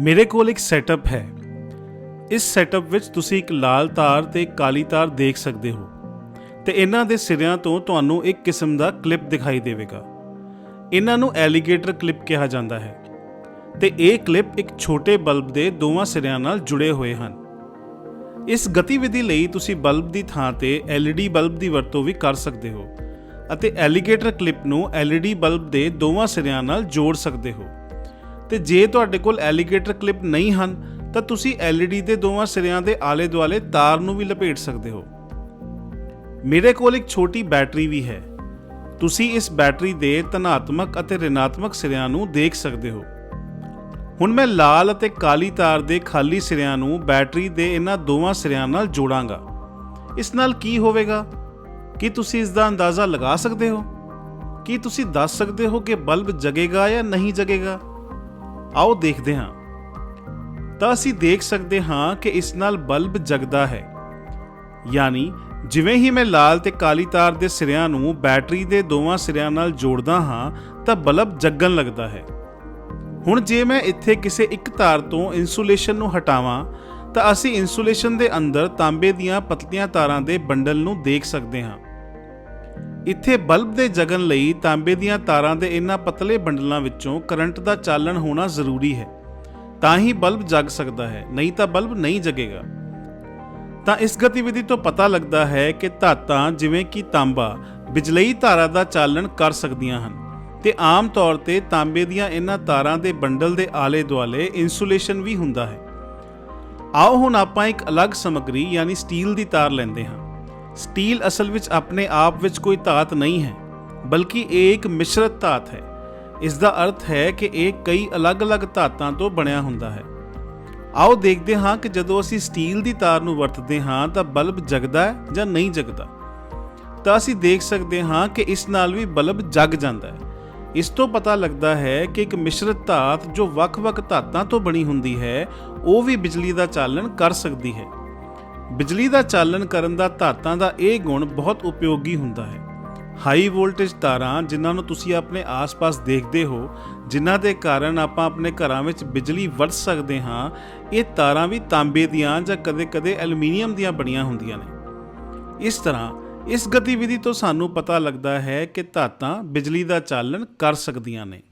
ਮੇਰੇ ਕੋਲ ਇੱਕ ਸੈਟਅਪ ਹੈ। ਇਸ ਸੈਟਅਪ ਵਿੱਚ ਤੁਸੀਂ ਇੱਕ ਲਾਲ ਤਾਰ ਤੇ ਕਾਲੀ ਤਾਰ ਦੇਖ ਸਕਦੇ ਹੋ ਤੇ ਇਹਨਾਂ ਦੇ ਸਿਰਿਆਂ ਤੋਂ ਤੁਹਾਨੂੰ ਇੱਕ ਕਿਸਮ ਦਾ ਕਲਿੱਪ ਦਿਖਾਈ ਦੇਵੇਗਾ। ਇਹਨਾਂ ਨੂੰ ਐਲੀਗੇਟਰ ਕਲਿੱਪ ਕਿਹਾ ਜਾਂਦਾ ਹੈ ਤੇ ਇਹ ਕਲਿੱਪ ਇੱਕ ਛੋਟੇ ਬਲਬ ਦੇ ਦੋਵਾਂ ਸਿਰਿਆਂ ਨਾਲ ਜੁੜੇ ਹੋਏ ਹਨ। ਇਸ ਗਤੀਵਿਧੀ ਲਈ ਤੁਸੀਂ ਬਲਬ ਦੀ ਥਾਂ ਤੇ LED ਬਲਬ ਦੀ ਵਰਤੋਂ ਵੀ ਕਰ ਸਕਦੇ ਹੋ ਅਤੇ ਐਲੀਗੇਟਰ ਕਲਿੱਪ ਨੂੰ LED ਬਲਬ ਦੇ ਦੋਵਾਂ ਸਿਰਿਆਂ ਨਾਲ ਜੋੜ ਸਕਦੇ ਹੋ। ਤੇ ਜੇ ਤੁਹਾਡੇ ਕੋਲ ਐਲੀਗੇਟਰ ਕਲਿੱਪ ਨਹੀਂ ਹਨ, ਤਾਂ ਤੁਸੀਂ LED ਦੇ ਦੋਵਾਂ ਸਿਰਿਆਂ ਦੇ ਆਲੇ-ਦੁਆਲੇ ਤਾਰ ਨੂੰ ਵੀ ਲਪੇਟ ਸਕਦੇ ਹੋ। ਮੇਰੇ ਕੋਲ ਇੱਕ ਛੋਟੀ ਬੈਟਰੀ ਵੀ ਹੈ। ਤੁਸੀਂ ਇਸ ਬੈਟਰੀ ਦੇ ਧਨਾਤਮਕ ਅਤੇ ਰਿਣਾਤਮਕ ਸਿਰਿਆਂ ਨੂੰ ਦੇਖ ਸਕਦੇ ਹੋ। ਹੁਣ ਮੈਂ ਲਾਲ ਅਤੇ ਕਾਲੀ ਤਾਰ ਦੇ ਖਾਲੀ ਸਿਰਿਆਂ ਨੂੰ ਬੈਟਰੀ ਦੇ ਇਹਨਾਂ ਦੋਵਾਂ ਸਿਰਿਆਂ ਨਾਲ ਜੋੜਾਂਗਾ। ਇਸ ਨਾਲ ਕੀ ਹੋਵੇਗਾ? ਕੀ ਤੁਸੀਂ ਇਸ ਦਾ ਅੰਦਾਜ਼ਾ ਲਗਾ ਸਕਦੇ ਹੋ? ਕੀ ਤੁਸੀਂ ਦੱਸ ਸਕਦੇ ਹੋ ਕਿ ਬਲਬ ਜਗੇਗਾ ਜਾਂ ਨਹੀਂ ਜਗੇਗਾ? ਆਓ ਦੇਖਦੇ ਹਾਂ। ਤਾਂ ਅਸੀਂ ਦੇਖ ਸਕਦੇ ਹਾਂ ਕਿ ਇਸ ਨਾਲ ਬਲਬ ਜਗਦਾ ਹੈ। ਯਾਨੀ ਜਿਵੇਂ ਹੀ ਮੈਂ ਲਾਲ ਤੇ ਕਾਲੀ ਤਾਰ ਦੇ ਸਿਰਿਆਂ ਨੂੰ ਬੈਟਰੀ ਦੇ ਦੋਵਾਂ ਸਿਰਿਆਂ ਨਾਲ ਜੋੜਦਾ ਹਾਂ, ਤਾਂ ਬਲਬ ਜਗਣ ਲੱਗਦਾ ਹੈ। ਹੁਣ ਜੇ ਮੈਂ ਇੱਥੇ ਕਿਸੇ ਇੱਕ ਤਾਰ ਤੋਂ ਇਨਸੂਲੇਸ਼ਨ ਨੂੰ ਹਟਾਵਾਂ, ਤਾਂ ਅਸੀਂ ਇਨਸੂਲੇਸ਼ਨ ਦੇ ਅੰਦਰ ਤਾਂਬੇ ਦੀਆਂ ਪਤਲੀਆਂ ਤਾਰਾਂ ਦੇ ਬੰਡਲ ਨੂੰ ਦੇਖ ਸਕਦੇ ਹਾਂ। ਇੱਥੇ ਬਲਬ ਦੇ ਜਗਣ ਲਈ ਤਾਂਬੇ ਦੀਆਂ ਤਾਰਾਂ ਦੇ ਇਹਨਾਂ ਪਤਲੇ ਬੰਡਲਾਂ ਵਿੱਚੋਂ ਕਰੰਟ ਦਾ ਚਾਲਣ ਹੋਣਾ ਜ਼ਰੂਰੀ ਹੈ। ਤਾਂ ਹੀ ਬਲਬ ਜਗ ਸਕਦਾ ਹੈ, ਨਹੀਂ ਤਾਂ ਬਲਬ ਨਹੀਂ ਜਗੇਗਾ। ਤਾਂ ਇਸ ਗਤੀਵਿਧੀ ਤੋਂ ਪਤਾ ਲੱਗਦਾ ਹੈ ਕਿ ਧਾਤਾਂ ਜਿਵੇਂ ਕਿ ਤਾਂਬਾ ਬਿਜਲਈ ਧਾਰਾ ਦਾ ਚਾਲਣ ਕਰ ਸਕਦੀਆਂ ਹਨ ਤੇ ਆਮ ਤੌਰ ਤੇ ਤਾਂਬੇ ਦੀਆਂ ਇਹਨਾਂ ਤਾਰਾਂ ਦੇ ਬੰਡਲ ਦੇ ਆਲੇ-ਦੁਆਲੇ ਇਨਸੂਲੇਸ਼ਨ ਵੀ ਹੁੰਦਾ ਹੈ। ਆਓ ਹੁਣ ਆਪਾਂ ਇੱਕ ਅਲੱਗ ਸਮੱਗਰੀ ਯਾਨੀ ਸਟੀਲ ਦੀ ਤਾਰ ਲੈਂਦੇ ਹਾਂ। ਸਟੀਲ ਅਸਲ ਵਿੱਚ ਆਪਣੇ ਆਪ ਵਿੱਚ ਕੋਈ ਧਾਤ ਨਹੀਂ ਹੈ, ਬਲਕਿ ਇਹ ਇੱਕ ਮਿਸ਼ਰਤ ਧਾਤ ਹੈ। ਇਸ ਦਾ ਅਰਥ ਹੈ ਕਿ ਇਹ ਕਈ ਅਲੱਗ-ਅਲੱਗ ਧਾਤਾਂ ਤੋਂ ਬਣਿਆ ਹੁੰਦਾ ਹੈ। ਆਓ ਦੇਖਦੇ ਹਾਂ ਕਿ ਜਦੋਂ ਅਸੀਂ ਸਟੀਲ ਦੀ ਤਾਰ ਨੂੰ ਵਰਤਦੇ ਹਾਂ ਤਾਂ ਬਲਬ ਜਗਦਾ ਹੈ ਜਾਂ ਨਹੀਂ ਜਗਦਾ। ਤਾਂ ਅਸੀਂ ਦੇਖ ਸਕਦੇ ਹਾਂ ਕਿ ਇਸ ਨਾਲ ਵੀ ਬਲਬ ਜਗ ਜਾਂਦਾ ਹੈ। ਇਸ ਤੋਂ ਪਤਾ ਲੱਗਦਾ ਹੈ ਕਿ ਇੱਕ ਮਿਸ਼ਰਤ ਧਾਤ ਜੋ ਵੱਖ-ਵੱਖ ਧਾਤਾਂ ਤੋਂ ਬਣੀ ਹੁੰਦੀ ਹੈ, ਉਹ ਵੀ ਬਿਜਲੀ ਦਾ ਚਾਲਣ ਕਰ ਸਕਦੀ ਹੈ। ਬਿਜਲੀ ਦਾ ਚਾਲਣ ਕਰਨ ਦਾ ਧਾਤਾਂ ਦਾ ਇਹ ਗੁਣ ਬਹੁਤ ਉਪਯੋਗੀ ਹੁੰਦਾ ਹੈ। ਹਾਈ ਵੋਲਟੇਜ ਤਾਰਾਂ ਜਿਨ੍ਹਾਂ ਨੂੰ ਤੁਸੀਂ ਆਪਣੇ ਆਸ-ਪਾਸ ਦੇਖਦੇ ਹੋ, ਜਿਨ੍ਹਾਂ ਦੇ ਕਾਰਨ ਆਪਾਂ ਆਪਣੇ ਘਰਾਂ ਵਿੱਚ ਬਿਜਲੀ ਵਰਤ ਸਕਦੇ ਹਾਂ, ਇਹ ਤਾਰਾਂ ਵੀ ਤਾਂਬੇ ਦੀਆਂ ਜਾਂ ਕਦੇ-ਕਦੇ ਐਲੂਮੀਨੀਅਮ ਦੀਆਂ ਬਣੀਆਂ ਹੁੰਦੀਆਂ ਨੇ। ਇਸ ਤਰ੍ਹਾਂ, ਇਸ ਗਤੀਵਿਧੀ ਤੋਂ ਸਾਨੂੰ ਪਤਾ ਲੱਗਦਾ ਹੈ ਕਿ ਧਾਤਾਂ ਬਿਜਲੀ ਦਾ ਚਾਲਣ ਕਰ ਸਕਦੀਆਂ ਨੇ।